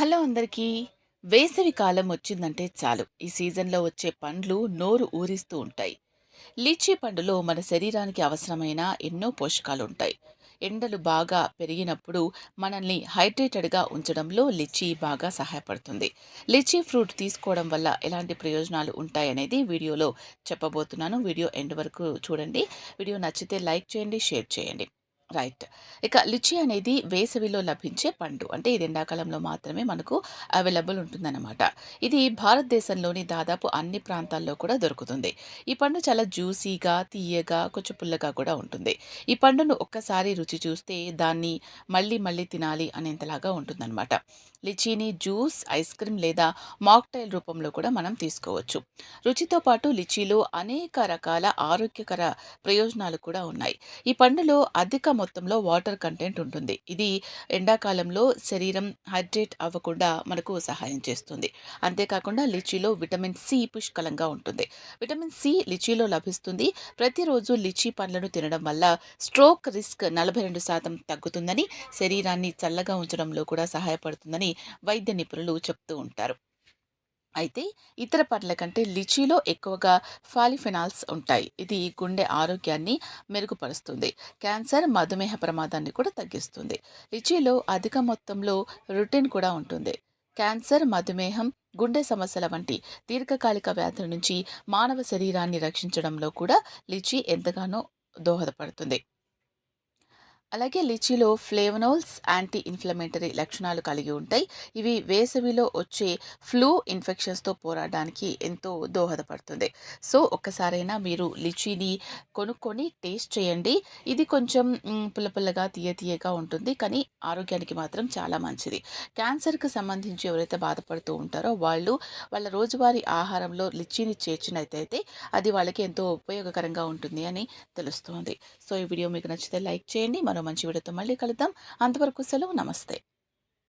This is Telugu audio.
హలో అందరికీ. వేసవి కాలం వచ్చిందంటే చాలు. ఈ సీజన్లో వచ్చే పండ్లు నోరు ఊరిస్తూ ఉంటాయి. లీచీ పండులో మన శరీరానికి అవసరమైన ఎన్నో పోషకాలు ఉంటాయి ఎండలు బాగా పెరిగినప్పుడు మనల్ని హైడ్రేటెడ్గా ఉంచడంలో లిచీ బాగా సహాయపడుతుంది. లిచీ ఫ్రూట్ తీసుకోవడం వల్ల ఎలాంటి ప్రయోజనాలు ఉంటాయనేది వీడియోలో చెప్పబోతున్నాను. వీడియో ఎండ్ వరకు చూడండి. వీడియో నచ్చితే లైక్ చేయండి షేర్ చేయండి. రైట్. ఇక లిచి అనేది వేసవిలో లభించే పండు. అంటే ఇది ఎండాకాలంలో మాత్రమే మనకు అవైలబుల్ ఉంటుందన్నమాట. ఇది భారతదేశంలోని దాదాపు అన్ని ప్రాంతాల్లో కూడా దొరుకుతుంది. ఈ పండు చాలా జ్యూసీగా తీయగా కొంచెం పుల్లగా కూడా ఉంటుంది. ఈ పండును ఒక్కసారి రుచి చూస్తే దాన్ని మళ్ళీ మళ్ళీ తినాలి అనేంతలాగా ఉంటుందన్నమాట. లిచీని జ్యూస్ ఐస్ క్రీమ్ లేదా మాక్టైల్ రూపంలో కూడా మనం తీసుకోవచ్చు. రుచితో పాటు లిచీలో అనేక రకాల ఆరోగ్యకర ప్రయోజనాలు కూడా ఉన్నాయి. ఈ పండులో అధిక మొత్తంలో వాటర్ కంటెంట్ ఉంటుంది. ఇది ఎండాకాలంలో శరీరం హైడ్రేట్ అవ్వకుండా మనకు సహాయం చేస్తుంది. అంతేకాకుండా లిచీలో విటమిన్ సి పుష్కలంగా ఉంటుంది. విటమిన్ సి లిచీలో లభిస్తుంది. ప్రతిరోజు లిచీ పండ్లను తినడం వల్ల స్ట్రోక్ రిస్క్ నలభై రెండు శాతం తగ్గుతుందని శరీరాన్ని చల్లగా ఉంచడంలో కూడా సహాయపడుతుందని వైద్య నిపుణులు చెప్తూ ఉంటారు. అయితే ఇతర పండ్ల కంటే లిచీలో ఎక్కువగా ఫాలిఫెనాల్స్ ఉంటాయి. ఇది గుండె ఆరోగ్యాన్ని మెరుగుపరుస్తుంది. క్యాన్సర్ మధుమేహ ప్రమాదాన్ని కూడా తగ్గిస్తుంది. లిచీలో అధిక మొత్తంలో రుటిన్ కూడా ఉంటుంది. క్యాన్సర్ మధుమేహం గుండె సమస్యల వంటి దీర్ఘకాలిక వ్యాధుల నుంచి మానవ శరీరాన్ని రక్షించడంలో కూడా లిచీ ఎంతగానో దోహదపడుతుంది. అలాగే లిచీలో ఫ్లేవనోల్స్ యాంటీ ఇన్ఫ్లమేటరీ లక్షణాలు కలిగి ఉంటాయి. ఇవి వేసవిలో వచ్చే ఫ్లూ ఇన్ఫెక్షన్స్తో పోరాడడానికి ఎంతో దోహదపడుతుంది. సో ఒక్కసారైనా మీరు లిచీని కొనుక్కొని టేస్ట్ చేయండి. ఇది కొంచెం పుల్ల పుల్లగా తీయ తీయగా ఉంటుంది. కానీ ఆరోగ్యానికి మాత్రం చాలా మంచిది. క్యాన్సర్కి సంబంధించి ఎవరైతే బాధపడుతూ ఉంటారో వాళ్ళు వాళ్ళ రోజువారీ ఆహారంలో లిచీని చేర్చినట్టయితే అది వాళ్ళకి ఎంతో ఉపయోగకరంగా ఉంటుంది అని తెలుస్తుంది. సో ఈ వీడియో మీకు నచ్చితే లైక్ చేయండి. మనం మరో మంచి వీడియోతో మళ్ళీ కలుద్దాం. అంతవరకు సెలవు. నమస్తే.